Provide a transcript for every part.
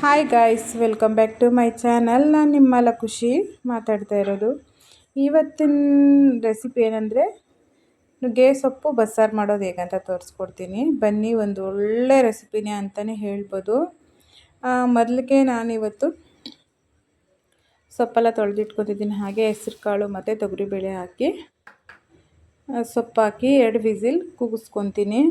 Hi guys welcome back to my channel ನಾನು ನಿಮ್ಮಲ್ಲ ಖುಷಿ ಮಾತಾಡ್ತಾ ಇರೋದು. ಇವತ್ತಿನ ರೆಸಿಪಿ ಏನಂದರೆ, ನುಗ್ಗೆ ಸೊಪ್ಪು ಬಸ್ಸಾರು ಮಾಡೋದು ಹೇಗಂತ ತೋರಿಸ್ಕೊಡ್ತೀನಿ. ಬನ್ನಿ, ಒಂದು ಒಳ್ಳೆ ರೆಸಿಪಿನೇ ಅಂತಲೇ ಹೇಳ್ಬೋದು. ಮೊದಲಿಗೆ ನಾನಿವತ್ತು ಸೊಪ್ಪೆಲ್ಲ ತೊಳೆದಿಟ್ಕೊತಿದ್ದೀನಿ ಹಾಗೆ ಹೆಸ್ರು ಕಾಳು ಮತ್ತು ತೊಗರಿಬೇಳೆ ಹಾಕಿ ಸೊಪ್ಪು ಹಾಕಿ ಎರಡು ವಿಸಿಲ್ ಕೂಗಿಸ್ಕೊತೀನಿ.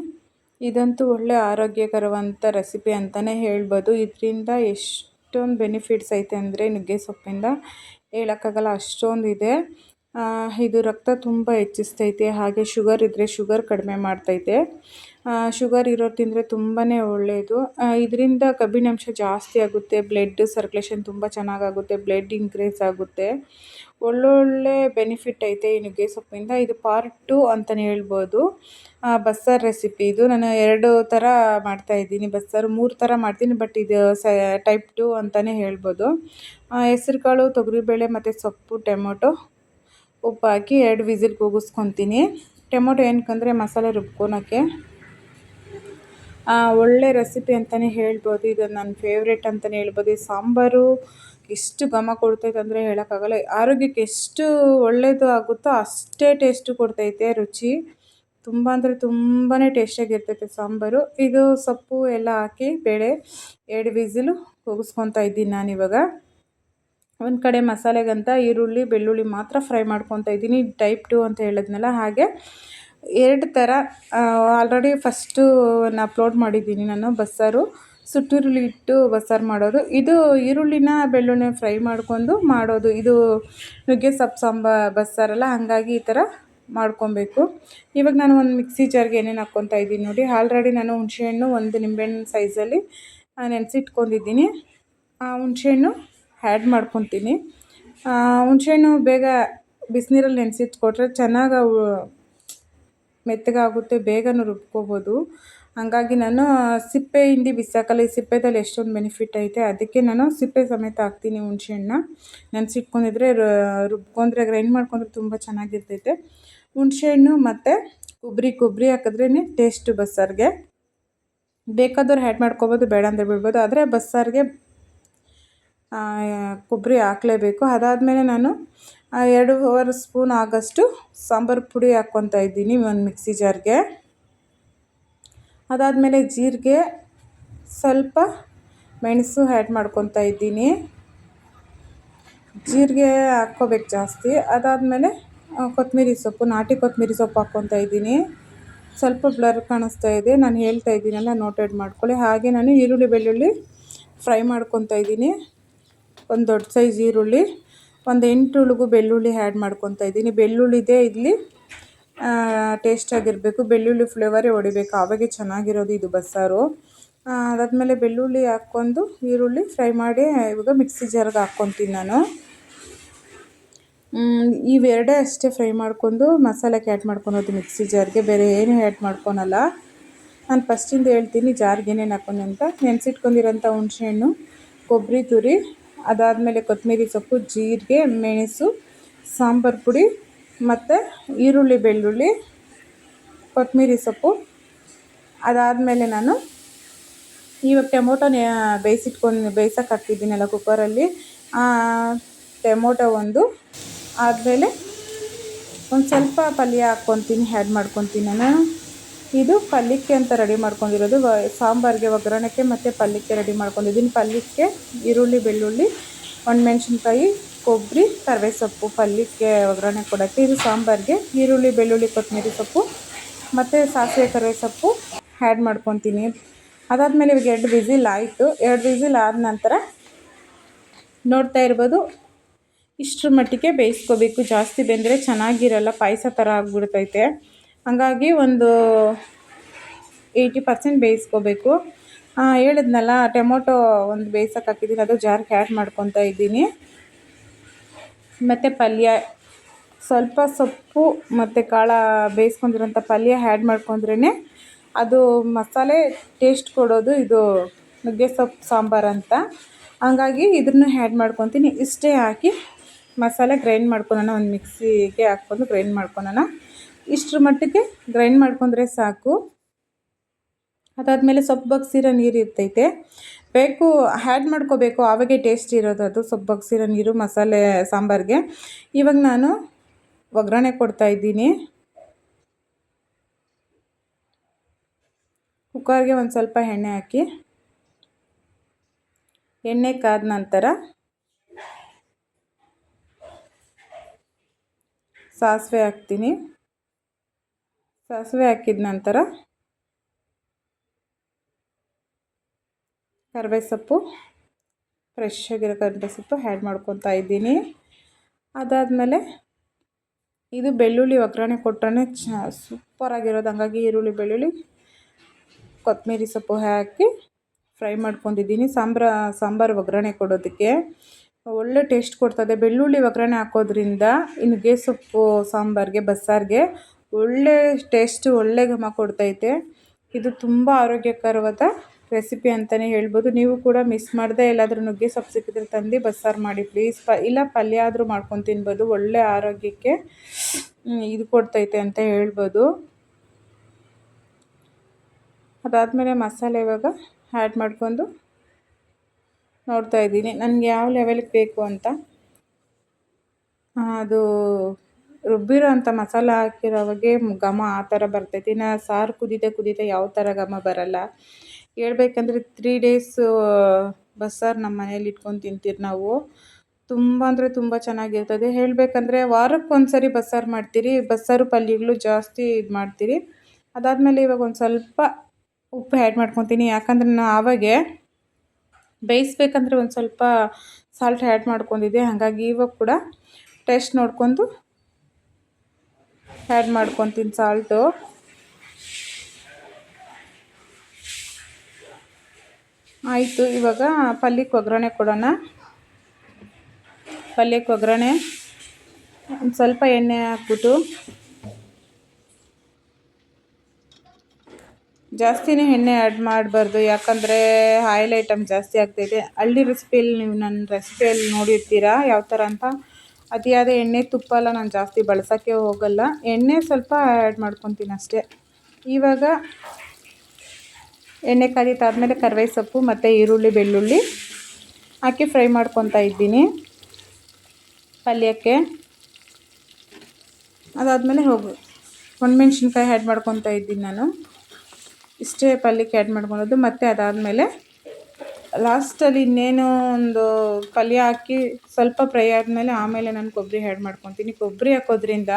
ಇದಂತೂ ಒಳ್ಳೆ ಆರೋಗ್ಯಕರವಂಥ ರೆಸಿಪಿ ಅಂತಲೇ ಹೇಳ್ಬೋದು. ಇದರಿಂದ ಎಷ್ಟೊಂದು ಬೆನಿಫಿಟ್ಸ್ ಐತೆ ಅಂದರೆ ನುಗ್ಗೆ ಸೊಪ್ಪಿಂದ ಹೇಳೋಕ್ಕಾಗಲ್ಲ. ಅಷ್ಟೊಂದು ಇದೆ ರಕ್ತ ತುಂಬ ಹೆಚ್ಚಿಸ್ತೈತೆ, ಹಾಗೆ ಶುಗರ್ ಇದ್ದರೆ ಶುಗರ್ ಕಡಿಮೆ ಮಾಡ್ತೈತೆ. ಶುಗರ್ ಇರೋರು ತಿಂದರೆ ತುಂಬಾ ಒಳ್ಳೆಯದು ಇದರಿಂದ ಕಬ್ಬಿಣಾಂಶ ಜಾಸ್ತಿ ಆಗುತ್ತೆ, ಬ್ಲಡ್ ಸರ್ಕ್ಯುಲೇಷನ್ ತುಂಬ ಚೆನ್ನಾಗಾಗುತ್ತೆ, ಬ್ಲಡ್ ಇನ್ಕ್ರೀಸ್ ಆಗುತ್ತೆ. ಒಳ್ಳೊಳ್ಳೆ ಬೆನಿಫಿಟ್ ಐತೆ ಈ ನುಗ್ಗೆ ಸೊಪ್ಪಿಂದ. ಇದು ಪಾರ್ಟ್ ಟು ಅಂತಲೇ ಹೇಳ್ಬೋದು. ಬಸ್ಸಾರು ರೆಸಿಪಿ ಇದು. ನಾನು ಎರಡು ಥರ ಮಾಡ್ತಾಯಿದ್ದೀನಿ ಬಸ್ಸಾರು ಮೂರು ಥರ ಮಾಡ್ತೀನಿ, ಬಟ್ ಇದು ಸ, ಟೈಪ್ ಟು ಅಂತಲೇ ಹೇಳ್ಬೋದು. ಹೆಸ್ರುಕಾಳು, ತೊಗರಿಬೇಳೆ ಮತ್ತು ಸೊಪ್ಪು, ಟೊಮೊಟೊ ಉಪ್ಪು ಹಾಕಿ ಎರಡು ವಿಸಿಲ್ ಕೂಗಿಸ್ಕೊತೀನಿ ಟೊಮೊಟೊ ಏನಕ್ಕಂದರೆ ಮಸಾಲೆ ರುಬ್ಕೊಳಕ್ಕೆ. ಒಳ್ಳೆ ರೆಸಿಪಿ ಅಂತಲೇ ಹೇಳ್ಬೋದು. ಇದು ನನ್ನ ಫೇವ್ರೇಟ್ ಅಂತಲೇ ಹೇಳ್ಬೋದು. ಈ ಸಾಂಬಾರು ಎಷ್ಟು ಘಮ ಕೊಡ್ತೈತೆ ಅಂದರೆ ಹೇಳೋಕ್ಕಾಗಲ್ಲ. ಆರೋಗ್ಯಕ್ಕೆ ಎಷ್ಟು ಒಳ್ಳೆಯದು ಆಗುತ್ತೋ ಅಷ್ಟೇ ಟೇಸ್ಟು ಕೊಡ್ತೈತೆ, ರುಚಿ. ತುಂಬ ಅಂದರೆ ತುಂಬಾ ಟೇಸ್ಟಿಯಾಗಿರ್ತೈತೆ ಸಾಂಬಾರು. ಇದು ಸೊಪ್ಪು ಎಲ್ಲ ಹಾಕಿ ಬೇಳೆ ಎರಡು ವಿಸಿಲು ಕೂಗಿಸ್ಕೊತಾ ಇದ್ದೀನಿ ನಾನಿವಾಗ. ಒಂದು ಕಡೆ ಮಸಾಲೆಗಂತ ಈರುಳ್ಳಿ, ಬೆಳ್ಳುಳ್ಳಿ ಮಾತ್ರ ಫ್ರೈ ಮಾಡ್ಕೊತಾ ಇದ್ದೀನಿ ಟೈಪ್ ಟು ಅಂತ ಹೇಳಿದ್ನಲ್ಲ ಹಾಗೆ. ಎರಡು ಥರ ಆಲ್ರೆಡಿ ಫಸ್ಟು ನಾನು ಅಪ್ಲೋಡ್ ಮಾಡಿದ್ದೀನಿ ನಾನು ಬಸ್ಸಾರು. ಸುಟ್ಟಿರುಳ್ಳಿ ಇಟ್ಟು ಬಸ್ಸಾರು ಮಾಡೋದು. ಇದು ಈರುಳ್ಳಿನ ಬೆಳ್ಳುಳ್ಳಿ ಫ್ರೈ ಮಾಡ್ಕೊಂಡು ಮಾಡೋದು. ಇದು ನುಗ್ಗೆ, ಸೊಪ್ಪು ಸಾಂಬ ಬಸ್ಸಾರಲ್ಲ ಹಾಗಾಗಿ ಈ ಥರ ಮಾಡ್ಕೊಬೇಕು. ಇವಾಗ ನಾನು ಒಂದು ಮಿಕ್ಸಿ ಜಾರ್ಗೆ ಏನೇನು ಹಾಕ್ಕೊತಾ ಇದ್ದೀನಿ ನೋಡಿ. ಆಲ್ರೆಡಿ ನಾನು ಹುಣಸೆಹಣ್ಣು ಒಂದು ನಿಂಬೆಹಣ್ಣು ಸೈಜಲ್ಲಿ ನೆನೆಸಿಟ್ಕೊಂಡಿದ್ದೀನಿ. ಆ, ಹುಣಸೆಹಣ್ಣು ಆ್ಯಡ್ ಮಾಡ್ಕೊತೀನಿ. ಹುಣಸೆಹಣ್ಣು ಬೇಗ ಬಿಸಿನೀರಲ್ಲಿ ನೆನೆಸಿಟ್ಕೊಟ್ರೆ ಚೆನ್ನಾಗಿ ಮೆತ್ತಗಾಗುತ್ತೆ, ಬೇಗನೂ ರುಬ್ಕೋಬೋದು. ಹಾಗಾಗಿ ನಾನು ಸಿಪ್ಪೆ ಹಿಂಡಿ ಬಿಸಾಕಲ್ಲ, ಈ ಸಿಪ್ಪೆದಲ್ಲಿ ಎಷ್ಟೊಂದು ಬೆನಿಫಿಟ್ ಐತೆ, ಅದಕ್ಕೆ ನಾನು ಸಿಪ್ಪೆ ಸಮೇತ ಹಾಕ್ತೀನಿ ಹುಣ್ಸೆಹಣ್ಣ ನೆನೆಸಿಟ್ಕೊಂಡಿದ್ರೆ ರುಬ್ಕೊಂಡ್ರೆ ಗ್ರೈಂಡ್ ಮಾಡ್ಕೊಂಡ್ರೆ ತುಂಬ ಚೆನ್ನಾಗಿರ್ತೈತೆ. ಹುಣಸೆಹಣ್ಣು ಮತ್ತು ಕೊಬ್ಬರಿ ಕೊಬ್ಬರಿ ಹಾಕಿದ್ರೇ ಟೇಸ್ಟು ಬಸ್ಸಾರಿಗೆ. ಬೇಕಾದವ್ರು ಹ್ಯಾಡ್ ಮಾಡ್ಕೊಬೋದು, ಬೇಡ ಅಂದರೆ ಬಿಡ್ಬೋದು, ಆದರೆ ಬಸ್ಸಾರಿಗೆ ಕೊಬ್ಬರಿ ಹಾಕಲೇಬೇಕು. ಅದಾದಮೇಲೆ ನಾನು ಎರಡೂವರೆ ಸ್ಪೂನ್ ಆಗೋಷ್ಟು ಸಾಂಬಾರು ಪುಡಿ ಹಾಕ್ಕೊತಾ ಇದ್ದೀನಿ ಒಂದು ಮಿಕ್ಸಿ ಜಾರ್ಗೆ. ಅದಾದಮೇಲೆ ಜೀರಿಗೆ ಸ್ವಲ್ಪ ಮೆಣಸು ಆ್ಯಡ್ ಮಾಡ್ಕೊತಾ ಇದ್ದೀನಿ. ಜೀರಿಗೆ ಹಾಕ್ಕೋಬೇಕು ಜಾಸ್ತಿ. ಅದಾದಮೇಲೆ ಕೊತ್ತಂಬರಿ ಸೊಪ್ಪು, ನಾಟಿ ಕೊತ್ತಂಬರಿ ಸೊಪ್ಪು ಹಾಕ್ಕೊತಾ ಇದ್ದೀನಿ. ಸ್ವಲ್ಪ ಬ್ಲರ್ ಕಾಣಿಸ್ತಾ ಇದೆ. ನಾನು ಹೇಳ್ತಾ ಇದ್ದೀನಲ್ಲ ನೋಟೆಡ್ ಮಾಡ್ಕೊಳ್ಳಿ. ಹಾಗೆ ನಾನು ಈರುಳ್ಳಿ ಬೆಳ್ಳುಳ್ಳಿ ಫ್ರೈ ಮಾಡ್ಕೊತಾ ಇದ್ದೀನಿ. ಒಂದು ದೊಡ್ಡ ಸೈಜ್ ಈರುಳ್ಳಿ, ಒಂದು ಎಂಟು ಉಳುಗು ಬೆಳ್ಳುಳ್ಳಿ ಆ್ಯಡ್ ಮಾಡ್ಕೊತಾ ಇದ್ದೀನಿ. ಬೆಳ್ಳುಳ್ಳಿದೆ ಇಲ್ಲಿ ಟೇಸ್ಟಾಗಿರಬೇಕು ಬೆಳ್ಳುಳ್ಳಿ ಫ್ಲೇವರೇ ಹೊಡಿಬೇಕು. ಆವಾಗೆ ಚೆನ್ನಾಗಿರೋದು ಇದು ಬಸ್ಸಾರು. ಅದಾದಮೇಲೆ ಬೆಳ್ಳುಳ್ಳಿ ಹಾಕ್ಕೊಂಡು ಈರುಳ್ಳಿ ಫ್ರೈ ಮಾಡಿ, ಇವಾಗ ಮಿಕ್ಸಿ ಜಾರ್ಗೆ ಹಾಕ್ಕೊತೀನಿ ನಾನು. ಇವೆರಡೇ ಅಷ್ಟೇ ಫ್ರೈ ಮಾಡ್ಕೊಂಡು ಮಸಾಲಕ್ಕೆ ಆ್ಯಡ್ ಮಾಡ್ಕೊಳೋದು ಮಿಕ್ಸಿ ಜಾರ್ಗೆ ಬೇರೆ ಏನು ಆ್ಯಡ್ ಮಾಡ್ಕೊಳಲ್ಲ. ನಾನು ಫಸ್ಟಿಂದ ಹೇಳ್ತೀನಿ ಜಾರ್ಗೆ ಏನೇನು ಹಾಕೊಂಡು ಅಂತ. ನೆನೆಸಿಟ್ಕೊಂಡಿರೋಂಥ ಹುಣಸೆಹಣ್ಣು ಕೊಬ್ಬರಿ ತುರಿ ಅದಾದಮೇಲೆ ಕೊತ್ತಂಬರಿ ಸೊಪ್ಪು, ಜೀರಿಗೆ, ಮೆಣಸು, ಸಾಂಬಾರು ಪುಡಿ ಮತ್ತು ಈರುಳ್ಳಿ, ಬೆಳ್ಳುಳ್ಳಿ, ಕೊತ್ತಂಬರಿ ಸೊಪ್ಪು. ಅದಾದಮೇಲೆ ನಾನು ಇವಾಗ ಟೊಮೊಟೊ ಬೇಯಿಸಿಟ್ಕೊಂಡು ಬೇಯ್ಸೋಕೆ ಹಾಕ್ತಿದ್ದೀನಲ್ಲ ಕುಕ್ಕರಲ್ಲಿ ಟೊಮೊಟೊ ಒಂದು ಆದಮೇಲೆ ಒಂದು ಸ್ವಲ್ಪ ಪಲ್ಯ ಹಾಕ್ಕೊತೀನಿ ಆ್ಯಡ್ ಮಾಡ್ಕೊತೀನಿ ನಾನು. ಇದು ಪಲ್ಯಕ್ಕೆ ಅಂತ ರೆಡಿ ಮಾಡ್ಕೊಂಡಿರೋದು. ಸಾಂಬಾರಿಗೆ ಒಗ್ಗರಣೆಗೆ ಮತ್ತು ಪಲ್ಯಕ್ಕೆ ರೆಡಿ ಮಾಡ್ಕೊಂಡಿದ್ದೀನಿ. ಪಲ್ಯಕ್ಕೆ ಈರುಳ್ಳಿ, ಬೆಳ್ಳುಳ್ಳಿ, ಒಣಮೆಣ್ಸಿನ್ಕಾಯಿ, ಕೊಬ್ಬರಿ, ಕರಿವೆ ಸೊಪ್ಪು ಪಲ್ಯಕ್ಕೆ ಒಗ್ಗರಣೆ ಕೊಡೋಕ್ಕೆ. ಇದು ಸಾಂಬಾರಿಗೆ ಈರುಳ್ಳಿ, ಬೆಳ್ಳುಳ್ಳಿ, ಕೊತ್ತಂಬರಿ ಸೊಪ್ಪು ಮತ್ತು ಸಾಸಿವೆ ಕರಿವೆ ಸೊಪ್ಪು ಆ್ಯಡ್ ಮಾಡ್ಕೊತೀನಿ. ಅದಾದಮೇಲೆ ಇವಾಗ ಎರಡು ವಿಸಿಲ್ ಆಯಿತು. ಎರಡು ವಿಸಿಲ್ ಆದ ನಂತರ ನೋಡ್ತಾ ಇರ್ಬೋದು, ಇಷ್ಟರ ಮಟ್ಟಿಗೆ ಬೇಯಿಸ್ಕೋಬೇಕು. ಜಾಸ್ತಿ ಬೆಂದರೆ ಚೆನ್ನಾಗಿರಲ್ಲ. ಪಾಯಸ ಥರ ಆಗಿಬಿಡ್ತೈತೆ. ಹಾಗಾಗಿ ಒಂದು ಏಯ್ಟಿ ಪರ್ಸೆಂಟ್ ಬೇಯಿಸ್ಕೋಬೇಕು. ಹೇಳಿದ್ನಲ್ಲ, ಟೊಮೊಟೊ ಒಂದು ಬೇಯ್ಸೋಕೆ ಹಾಕಿದ್ದೀನಿ, ಅದು ಜಾರ್ಗೆ ಆ್ಯಡ್ ಮಾಡ್ಕೊತಾ ಇದ್ದೀನಿ. ಮತ್ತು ಪಲ್ಯ, ಸ್ವಲ್ಪ ಸೊಪ್ಪು ಮತ್ತು ಕಾಳು ಬೇಯಿಸ್ಕೊಂಡಿರೋಂಥ ಪಲ್ಯ ಆ್ಯಡ್ ಮಾಡ್ಕೊಂಡ್ರೇ ಅದು ಮಸಾಲೆ ಟೇಸ್ಟ್ ಕೊಡೋದು, ಇದು ನುಗ್ಗೆ ಸೊಪ್ಪು ಸಾಂಬಾರು ಅಂತ. ಹಂಗಾಗಿ ಇದನ್ನು ಆ್ಯಡ್ ಮಾಡ್ಕೊತೀನಿ. ಇಷ್ಟೇ ಹಾಕಿ ಮಸಾಲೆ ಗ್ರೈಂಡ್ ಮಾಡ್ಕೊಳೋಣ, ಒಂದು ಮಿಕ್ಸಿಗೆ ಹಾಕ್ಕೊಂಡು ಗ್ರೈಂಡ್ ಮಾಡ್ಕೊಳೋಣ. ಇಷ್ಟರ ಮಟ್ಟಿಗೆ ಗ್ರೈಂಡ್ ಮಾಡ್ಕೊಂಡ್ರೆ ಸಾಕು. ಅದಾದಮೇಲೆ ಸೊಪ್ಪು ಬಗ್ಸಿರೋ ನೀರು ಇರ್ತೈತೆ. ಬೇಕು ಹ್ಯಾಡ್ ಮಾಡ್ಕೋಬೇಕು. ಆವಾಗೆ ಟೇಸ್ಟ್ ಇರೋದು ಅದು, ಸೊಪ್ಪು ಬಗ್ಸಿರೋ ನೀರು, ಮಸಾಲೆ, ಸಾಂಬಾರಿಗೆ. ಇವಾಗ ನಾನು ಒಗ್ಗರಣೆ ಕೊಡ್ತಾಯಿದ್ದೀನಿ ಕುಕ್ಕರ್ಗೆ ಒಂದು ಸ್ವಲ್ಪ ಎಣ್ಣೆ ಹಾಕಿ. ಎಣ್ಣೆ ಕಾದ ನಂತರ ಸಾಸಿವೆ ಹಾಕ್ತೀನಿ. ಸಾಸಿವೆ ಹಾಕಿದ ನಂತರ ಕರಿಬೇವು ಸೊಪ್ಪು ಫ್ರೆಶ್ ಆಗಿರೋ ಕರ್ಬೇ ಸೊಪ್ಪು ಆ್ಯಡ್ ಮಾಡ್ಕೊತಾ ಇದ್ದೀನಿ. ಅದಾದಮೇಲೆ ಇದು ಬೆಳ್ಳುಳ್ಳಿ ಒಗ್ಗರಣೆ ಕೊಟ್ಟರೆ ಚ ಸೂಪರಾಗಿರೋದು ಹಂಗಾಗಿ ಈರುಳ್ಳಿ, ಬೆಳ್ಳುಳ್ಳಿ, ಕೊತ್ತಂಬರಿ ಸೊಪ್ಪು ಹಾಕಿ ಫ್ರೈ ಮಾಡ್ಕೊಂಡಿದ್ದೀನಿ. ಸಾಂಬ್ರ, ಸಾಂಬಾರು ಒಗ್ಗರಣೆ ಕೊಡೋದಕ್ಕೆ. ಒಳ್ಳೆ ಟೇಸ್ಟ್ ಕೊಡ್ತದೆ. ಬೆಳ್ಳುಳ್ಳಿ ಒಗ್ಗರಣೆ ಹಾಕೋದ್ರಿಂದ ನುಗ್ಗೆ ಸೊಪ್ಪು, ಸಾಂಬಾರಿಗೆ, ಬಸ್ಸಾರಿಗೆ ಒಳ್ಳೆ ಟೇಸ್ಟು ಒಳ್ಳೆ ಘಮ ಕೊಡ್ತೈತೆ. ಇದು ತುಂಬ ಆರೋಗ್ಯಕರವಾದ ರೆಸಿಪಿ ಅಂತಲೇ ಹೇಳ್ಬೋದು. ನೀವು ಕೂಡ ಮಿಸ್ ಮಾಡದೆ ಎಲ್ಲಾದರೂ ನುಗ್ಗೆ ಸೊಪ್ಪು ಸಿಕ್ಕಿದ್ರೆ ತಂದು ಬಸ್ಸಾರು ಮಾಡಿ ಪ್ಲೀಸ್ ಪ, ಇಲ್ಲ ಪಲ್ಯ ಆದರೂ ಮಾಡ್ಕೊಂಡು ತಿನ್ಬೋದು. ಒಳ್ಳೆ ಆರೋಗ್ಯಕ್ಕೆ ಇದು ಕೊಡ್ತೈತೆ ಅಂತ ಹೇಳ್ಬೋದು. ಅದಾದಮೇಲೆ ಮಸಾಲೆ ಇವಾಗ ಆ್ಯಡ್ ಮಾಡ್ಕೊಂಡು ನೋಡ್ತಾ ಇದ್ದೀನಿ. ನನಗೆ ಯಾವ ಲೆವೆಲ್ಗೆ ಬೇಕು ಅಂತ? ಅದು ರುಬ್ಬಿರೋ ಅಂಥ ಮಸಾಲ ಹಾಕಿರೋವಾಗೆ ಘಮ ಆ ಥರ ಬರ್ತೈತಿ. ಇನ್ನು ಸಾರು ಕುದೀತಾ ಕುದೀತಾ ಯಾವ ಥರ ಘಮ ಬರಲ್ಲ. ಹೇಳ್ಬೇಕಂದ್ರೆ ತ್ರೀ ಡೇಸು ಬಸ್ಸಾರು ನಮ್ಮ ಮನೇಲಿ ಇಟ್ಕೊಂಡು ತಿಂತೀರಿ ನಾವು. ತುಂಬ ಅಂದರೆ ತುಂಬ ಚೆನ್ನಾಗಿರ್ತದೆ. ಹೇಳಬೇಕಂದ್ರೆ ವಾರಕ್ಕೆ ಒಂದು ಸರಿ ಬಸ್ಸಾರು ಮಾಡ್ತೀರಿ. ಬಸ್ಸಾರು ಪಲ್ಯಗಳು ಜಾಸ್ತಿ ಇದು ಮಾಡ್ತೀರಿ. ಅದಾದಮೇಲೆ ಇವಾಗ ಒಂದು ಸ್ವಲ್ಪ ಉಪ್ಪು ಆ್ಯಡ್ ಮಾಡ್ಕೊತೀನಿ. ಯಾಕಂದ್ರೆ ನಾನು ಆವಾಗೆ ಬೇಯಿಸ್ಬೇಕಂದ್ರೆ ಒಂದು ಸ್ವಲ್ಪ ಸಾಲ್ಟ್ ಆ್ಯಡ್ ಮಾಡ್ಕೊಂಡಿದ್ದೆ. ಹಾಗಾಗಿ ಇವಾಗ ಕೂಡ ಟೇಸ್ಟ್ ನೋಡ್ಕೊಂಡು ಆ್ಯಡ್ ಮಾಡ್ಕೊತೀನಿ ಸಾಲ್ಟು ಆಯಿತು, ಇವಾಗ ಪಲ್ಯಕ್ಕೆ ಒಗ್ಗರಣೆ ಕೊಡೋಣ. ಪಲ್ಯಕ್ಕೆ ಒಗ್ಗರಣೆ. ಒಂದು ಸ್ವಲ್ಪ ಎಣ್ಣೆ ಹಾಕ್ಬಿಟ್ಟು. ಜಾಸ್ತಿನೇ ಎಣ್ಣೆ ಆ್ಯಡ್ ಮಾಡಬಾರ್ದು, ಯಾಕಂದರೆ ಆಯಿಲ್ ಐಟಮ್ ಜಾಸ್ತಿ ಆಗ್ತೈತೆ. ಹಳ್ಳಿ ರೆಸಿಪಿಯಲ್ಲಿ ನೀವು ನನ್ನ ರೆಸಿಪಿಯಲ್ಲಿ ನೋಡಿರ್ತೀರಾ? ಯಾವ ಥರ ಅಂತ? ಅತಿಯಾದ ಎಣ್ಣೆ ತುಪ್ಪ ಎಲ್ಲ ನಾನು ಜಾಸ್ತಿ ಬಳಸೋಕ್ಕೆ ಹೋಗಲ್ಲ. ಎಣ್ಣೆ ಸ್ವಲ್ಪ ಆ್ಯಡ್ ಮಾಡ್ಕೊತೀನಿ ಅಷ್ಟೇ. ಇವಾಗ ಎಣ್ಣೆ ಕಾದಿತ್ತಾದಮೇಲೆ ಕರ್ವೈ ಸೊಪ್ಪು ಮತ್ತು ಈರುಳ್ಳಿ, ಬೆಳ್ಳುಳ್ಳಿ ಹಾಕಿ ಫ್ರೈ ಮಾಡ್ಕೊತಾ ಇದ್ದೀನಿ. ಪಲ್ಯಕ್ಕೆ. ಅದಾದಮೇಲೆ ಹೋಗು. ಒಣಮೆಣ್ಸಿನ್ಕಾಯಿ ಆ್ಯಡ್ ಮಾಡ್ಕೊತಾ ಇದ್ದೀನಿ ನಾನು. ಇಷ್ಟೇ ಪಲ್ಯಕ್ಕೆ ಆ್ಯಡ್ ಮಾಡ್ಕೊಳೋದು ಮತ್ತು ಅದಾದಮೇಲೆ ಲಾಸ್ಟಲ್ಲಿ ಇನ್ನೇನೋ ಒಂದು ಪಲ್ಯ ಹಾಕಿ ಸ್ವಲ್ಪ ಫ್ರೈ ಆದಮೇಲೆ ಆಮೇಲೆ ನಾನು ಕೊಬ್ಬರಿ ಹ್ಯಾಡ್ ಮಾಡ್ಕೊತೀನಿ. ಕೊಬ್ಬರಿ ಹಾಕೋದ್ರಿಂದ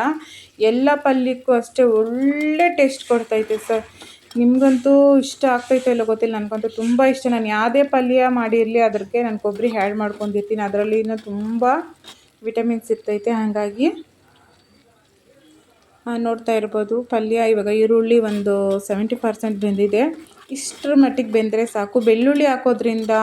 ಎಲ್ಲ ಪಲ್ಯಕ್ಕೂ ಅಷ್ಟೇ ಒಳ್ಳೆ ಟೇಸ್ಟ್ ಕೊಡ್ತೈತೆ ಸರ್ ನಿಮಗಂತೂ ಇಷ್ಟ ಆಗ್ತೈತೋ ಇಲ್ಲೋ ಗೊತ್ತಿಲ್ಲ, ನನಗಂತೂ ತುಂಬ ಇಷ್ಟ. ನಾನು ಯಾವುದೇ ಪಲ್ಯ ಮಾಡಿರಲಿ ಅದಕ್ಕೆ ನಾನು ಕೊಬ್ಬರಿ ಹ್ಯಾಡ್ ಮಾಡ್ಕೊಂಡಿರ್ತೀನಿ. ಅದರಲ್ಲಿ ಇನ್ನೂ ತುಂಬ ವಿಟಮಿನ್ಸ್ ಇರ್ತೈತೆ ಹಾಗಾಗಿ ನೋಡ್ತಾ ಇರ್ಬೋದು. ಪಲ್ಯ ಇವಾಗ ಈರುಳ್ಳಿ ಒಂದು ಸೆವೆಂಟಿ ಪರ್ಸೆಂಟ್ ಬೆಂದಿದೆ. ಇಷ್ಟರ ಮಟ್ಟಿಗೆ ಬೆಂದರೆ ಸಾಕು. ಬೆಳ್ಳುಳ್ಳಿ ಹಾಕೋದ್ರಿಂದ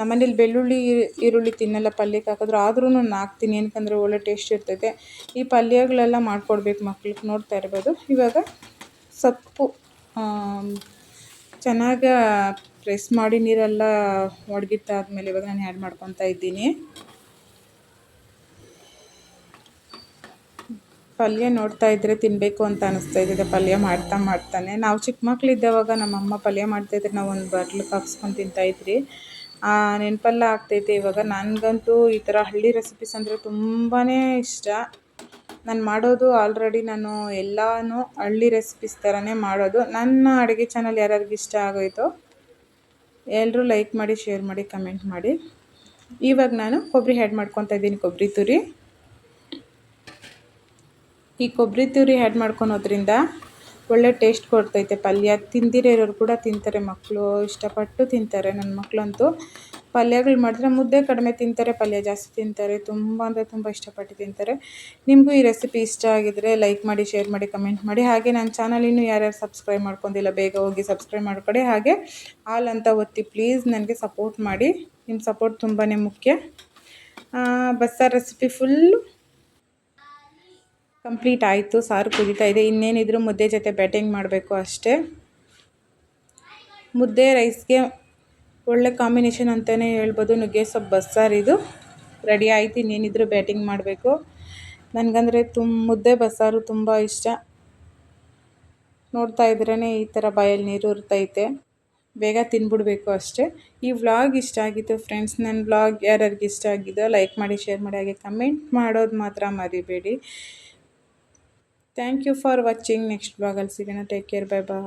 ನಮ್ಮನೇಲಿ ಬೆಳ್ಳುಳ್ಳಿ, ಈರುಳ್ಳಿ ತಿನ್ನಲ್ಲ, ಪಲ್ಯಕ್ಕೆ ಹಾಕಿದ್ರು ಆದ್ರೂ ನಾನು ಹಾಕ್ತೀನಿ. ಏನಕ್ಕಂದರೆ ಒಳ್ಳೆ ಟೇಸ್ಟ್ ಇರ್ತೈತೆ. ಈ ಪಲ್ಯಗಳೆಲ್ಲ ಮಾಡಿಕೊಡ್ಬೇಕು ಮಕ್ಳಿಗೆ, ನೋಡ್ತಾ ಇರ್ಬೋದು. ಇವಾಗ ಸೊಪ್ಪು ಚೆನ್ನಾಗಿ ಪ್ರೆಸ್ ಮಾಡಿ ನೀರೆಲ್ಲ ಒಣಗಿತ್ತಾದ್ಮೇಲೆ ಇವಾಗ ನಾನು ಆ್ಯಡ್ ಮಾಡ್ಕೊತಾ ಇದ್ದೀನಿ. ಪಲ್ಯ ನೋಡ್ತಾ ಇದ್ದರೆ ತಿನ್ನಬೇಕು ಅಂತ ಅನಿಸ್ತಾ ಇದೆ. ಪಲ್ಯ ಮಾಡ್ತಾ ಮಾಡ್ತಾನೆ. ನಾವು ಚಿಕ್ಕ ಮಕ್ಕಳಿದ್ದವಾಗ ನಮ್ಮಮ್ಮ ಪಲ್ಯ ಮಾಡ್ತಾಯಿದ್ರೆ ನಾವು ಒಂದು ಬಾಟ್ಲಿಗೆ ಹಾಕ್ಸ್ಕೊಂಡು ತಿಂತಾಯಿದ್ರಿ ನೆನಪೆಲ್ಲ ಆಗ್ತೈತೆ ಇವಾಗ ನನಗಂತೂ ಈ ಥರ ಹಳ್ಳಿ ರೆಸಿಪೀಸ್ ಅಂದರೆ ತುಂಬಾ ಇಷ್ಟ. ನಾನು ಮಾಡೋದು ಆಲ್ರೆಡಿ ನಾನು ಎಲ್ಲನೂ ಹಳ್ಳಿ ರೆಸಿಪೀಸ್ ಥರನೇ ಮಾಡೋದು. ನನ್ನ ಅಡುಗೆ ಚಾನಲ್ ಯಾರ್ಯಾರಿಗೆ ಇಷ್ಟ ಆಗೋಯ್ತೋ ಎಲ್ಲರೂ ಲೈಕ್ ಮಾಡಿ ಶೇರ್ ಮಾಡಿ ಕಮೆಂಟ್ ಮಾಡಿ. ಇವಾಗ ನಾನು ಕೊಬ್ಬರಿ ಆ್ಯಡ್ ಮಾಡ್ಕೊತಾ ಇದ್ದೀನಿ. ಕೊಬ್ಬರಿ ತುರಿ. ಈ ಕೊಬ್ಬರಿ ತುರಿ ಆ್ಯಡ್ ಮಾಡ್ಕೊಳೋದ್ರಿಂದ ಒಳ್ಳೆ ಟೇಸ್ಟ್ ಕೊಡ್ತೈತೆ. ಪಲ್ಯ ತಿಂದಿರೋ ಇರೋರು ಕೂಡ ತಿಂತಾರೆ ಮಕ್ಕಳು ಇಷ್ಟಪಟ್ಟು ತಿಂತಾರೆ ನನ್ನ ಮಕ್ಕಳಂತೂ ಪಲ್ಯಗಳು ಮಾಡಿದ್ರೆ ಮುದ್ದೆ ಕಡಿಮೆ ತಿಂತಾರೆ, ಪಲ್ಯ ಜಾಸ್ತಿ ತಿಂತಾರೆ, ತುಂಬ ಅಂದರೆ ತುಂಬ ಇಷ್ಟಪಟ್ಟು ತಿಂತಾರೆ. ನಿಮಗೂ ಈ ರೆಸಿಪಿ ಇಷ್ಟ ಆಗಿದ್ರೆ ಲೈಕ್ ಮಾಡಿ ಶೇರ್ ಮಾಡಿ ಕಮೆಂಟ್ ಮಾಡಿ. ಹಾಗೆ ನನ್ನ ಚಾನಲ್ ಇನ್ನೂ ಯಾರ್ಯಾರು ಸಬ್ಸ್ಕ್ರೈಬ್ ಮಾಡ್ಕೊಂಡಿಲ್ಲ, ಬೇಗ ಹೋಗಿ ಸಬ್ಸ್ಕ್ರೈಬ್ ಮಾಡ್ಕೊಡಿ. ಹಾಗೆ ಆಲ್ ಅಂತ ಒತ್ತಿ ಪ್ಲೀಸ್ ನನಗೆ ಸಪೋರ್ಟ್ ಮಾಡಿ. ನಿಮ್ಮ ಸಪೋರ್ಟ್ ತುಂಬಾ ಮುಖ್ಯ. ಬಸ್ಸಾರು ರೆಸಿಪಿ ಫುಲ್ಲು ಕಂಪ್ಲೀಟ್ ಆಯಿತು, ಸಾರು ಕುದೀತಾ ಇದೆ. ಇನ್ನೇನಿದ್ರು ಮುದ್ದೆ ಜೊತೆ ಬ್ಯಾಟಿಂಗ್ ಮಾಡಬೇಕು ಅಷ್ಟೇ. ಮುದ್ದೆ ರೈಸ್ಗೆ ಒಳ್ಳೆ ಕಾಂಬಿನೇಷನ್ ಅಂತಲೇ ಹೇಳ್ಬೋದು. ನುಗ್ಗೆ ಸೊಪ್ಪು, ಬಸ್ಸಾರು ಇದು. ರೆಡಿ ಆಯಿತು, ಇನ್ನೇನಿದ್ರು ಬ್ಯಾಟಿಂಗ್ ಮಾಡಬೇಕು. ನನಗಂದರೆ ತುಂಬ ಮುದ್ದೆ, ಬಸ್ಸಾರು ತುಂಬ ಇಷ್ಟ. ನೋಡ್ತಾ ಇದ್ರೇ ಈ ಥರ ಬಾಯಲ್ಲಿ ನೀರು ಉರ್ತೈತೆ. ಬೇಗ ತಿನ್ಬಿಡ್ಬೇಕು ಅಷ್ಟೇ. ಈ ವ್ಲಾಗ್ ಇಷ್ಟ ಆಗಿತ್ತು ಫ್ರೆಂಡ್ಸ್ ನನ್ನ ವ್ಲಾಗ್ ಯಾರ್ಯಾರಿಗೆ ಇಷ್ಟ ಆಗಿದೋ ಲೈಕ್ ಮಾಡಿ ಶೇರ್ ಮಾಡಿ, ಹಾಗೆ ಕಮೆಂಟ್ ಮಾಡೋದು ಮಾತ್ರ ಮರಿಬೇಡಿ. Thank you for watching next ಬ್ಲಾಗಲ್ಲಿ ಸಿಗೋಣ ಟೇಕ್ ಕೇರ್ ಬೈ ಬಾಯ್